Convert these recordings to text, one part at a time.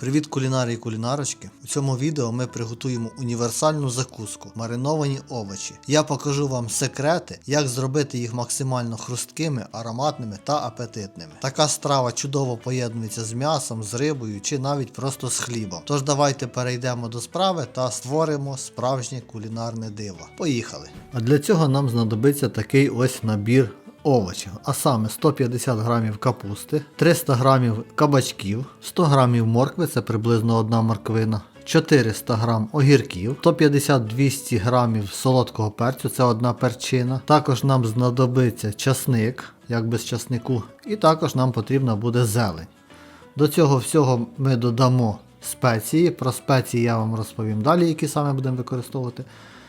Привіт кулінарі і кулінарочки! У цьому відео ми приготуємо універсальну закуску мариновані овочі. Я покажу вам секрети, як зробити їх максимально хрусткими, ароматними та апетитними. Така страва чудово поєднується з м'ясом, з рибою чи навіть просто з хлібом. Тож давайте перейдемо до справи та створимо справжнє кулінарне диво. Поїхали! А для цього нам знадобиться такий ось набір овочів, а саме 150 грамів капусти, 300 грамів кабачків, 100 грамів моркви, це приблизно одна морквина. 400 грам огірків, 150-200 грамів солодкого перцю, це одна перчина. Також нам знадобиться часник, як без часнику, і також нам потрібна буде зелень. До цього всього ми додамо спеції. Про спеції я вам розповім далі, які саме будемо використовувати.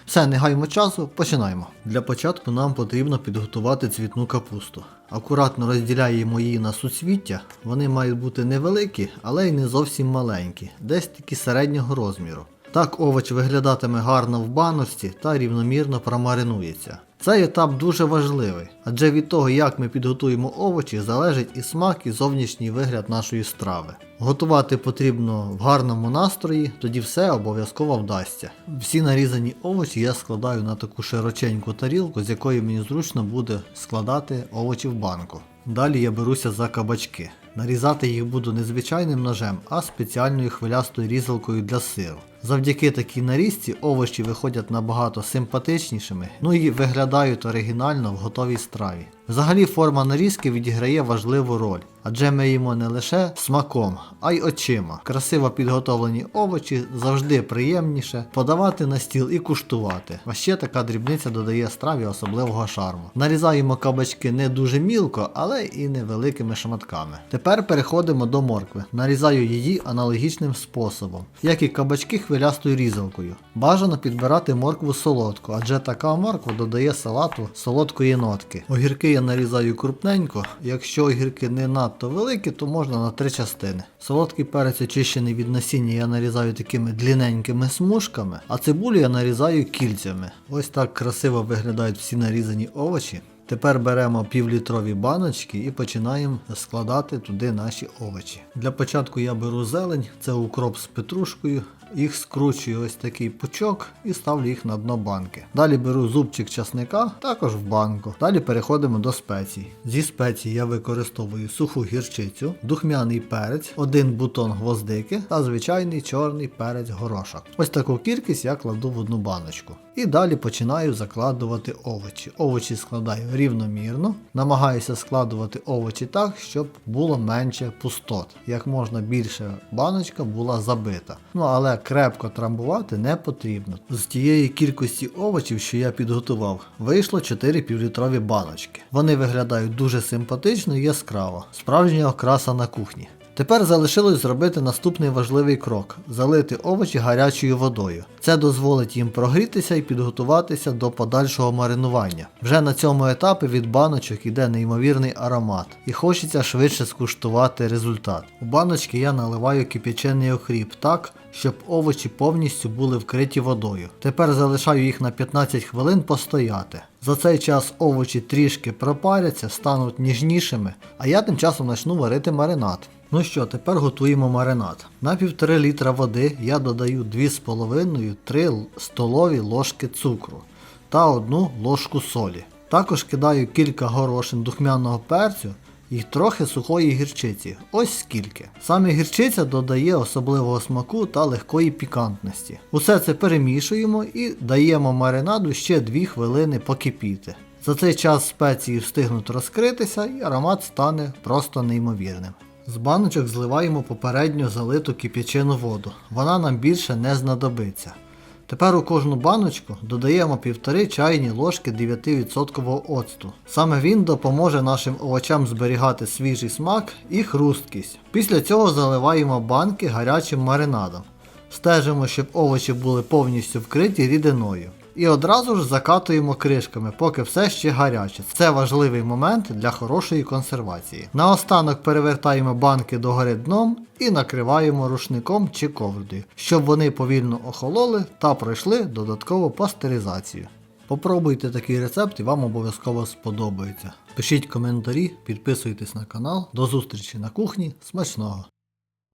Все, не гаймо часу, починаємо. Для початку нам потрібно підготувати цвітну капусту. Акуратно розділяємо її на суцвіття. Вони мають бути невеликі, але й не зовсім маленькі, десь такі середнього розміру. Так овоч виглядатиме гарно в баночці та рівномірно промаринується. Цей етап дуже важливий, адже від того, як ми підготуємо овочі, залежить і смак, і зовнішній вигляд нашої страви. Готувати потрібно в гарному настрої, тоді все обов'язково вдасться. Всі нарізані овочі я складаю на таку широченьку тарілку, з якої мені зручно буде складати овочі в банку. Далі я беруся за кабачки. Нарізати їх буду не звичайним ножем, а спеціальною хвилястою різалкою для сиру. Завдяки такій нарізці овочі виходять набагато симпатичнішими, ну і виглядають оригінально в готовій страві. Взагалі форма нарізки відіграє важливу роль, адже ми їмо не лише смаком, а й очима. Красиво підготовлені овочі завжди приємніше подавати на стіл і куштувати. А ще така дрібниця додає страві особливого шарму. Нарізаємо кабачки не дуже мілко, але і невеликими шматками. Тепер переходимо до моркви. Нарізаю її аналогічним способом, як і кабачки хвилястою різалкою. Бажано підбирати моркву солодку, адже така морква додає салату солодкої нотки. Огірки я нарізаю крупненько, якщо огірки не надто великі, то можна на три частини. Солодкий перець очищений від насіння я нарізаю такими длінненькими смужками, а цибулю я нарізаю кільцями. Ось так красиво виглядають всі нарізані овочі. Тепер беремо півлітрові баночки і починаємо складати туди наші овочі. Для початку я беру зелень, це укроп з петрушкою. Їх скручую ось такий пучок і ставлю їх на дно банки. Далі беру зубчик часника, також в банку. Далі переходимо до спецій. Зі спецій я використовую суху гірчицю, духмяний перець, один бутон гвоздики та звичайний чорний перець горошок. Ось таку кількість я кладу в одну баночку. І далі починаю закладувати овочі. Овочі складаю рівномірно, намагаюся складувати овочі так, щоб було менше пустот. Як можна більше баночка була забита. Ну але крепко трамбувати не потрібно. З тієї кількості овочів, що я підготував, вийшло 4 півлітрові баночки. Вони виглядають дуже симпатично і яскраво. Справжня окраса на кухні. Тепер залишилось зробити наступний важливий крок залити овочі гарячою водою. Це дозволить їм прогрітися і підготуватися до подальшого маринування. Вже на цьому етапі від баночок іде неймовірний аромат, і хочеться швидше скуштувати результат. У баночки я наливаю кип'ячений окріп так, щоб овочі повністю були вкриті водою. Тепер залишаю їх на 15 хвилин постояти. За цей час овочі трішки пропаряться, стануть ніжнішими, а я тим часом почну варити маринад. Ну що, тепер готуємо маринад. На 1,5 літра води я додаю 2,5-3 столові ложки цукру та 1 ложку солі. Також кидаю кілька горошин духмяного перцю і трохи сухої гірчиці. Ось скільки. Саме гірчиця додає особливого смаку та легкої пікантності. Усе це перемішуємо і даємо маринаду ще 2 хвилини покипіти. За цей час спеції встигнуть розкритися і аромат стане просто неймовірним. З баночок зливаємо попередньо залиту кип'ячену воду. Вона нам більше не знадобиться. Тепер у кожну баночку додаємо 1,5 чайні ложки 9% оцту. Саме він допоможе нашим овочам зберігати свіжий смак і хрусткість. Після цього заливаємо банки гарячим маринадом. Стежимо, щоб овочі були повністю вкриті рідиною. І одразу ж закатуємо кришками, поки все ще гаряче. Це важливий момент для хорошої консервації. Наостанок перевертаємо банки догори дном і накриваємо рушником чи ковдрою, щоб вони повільно охололи та пройшли додаткову пастеризацію. Попробуйте такий рецепт і вам обов'язково сподобається. Пишіть коментарі, підписуйтесь на канал. До зустрічі на кухні. Смачного!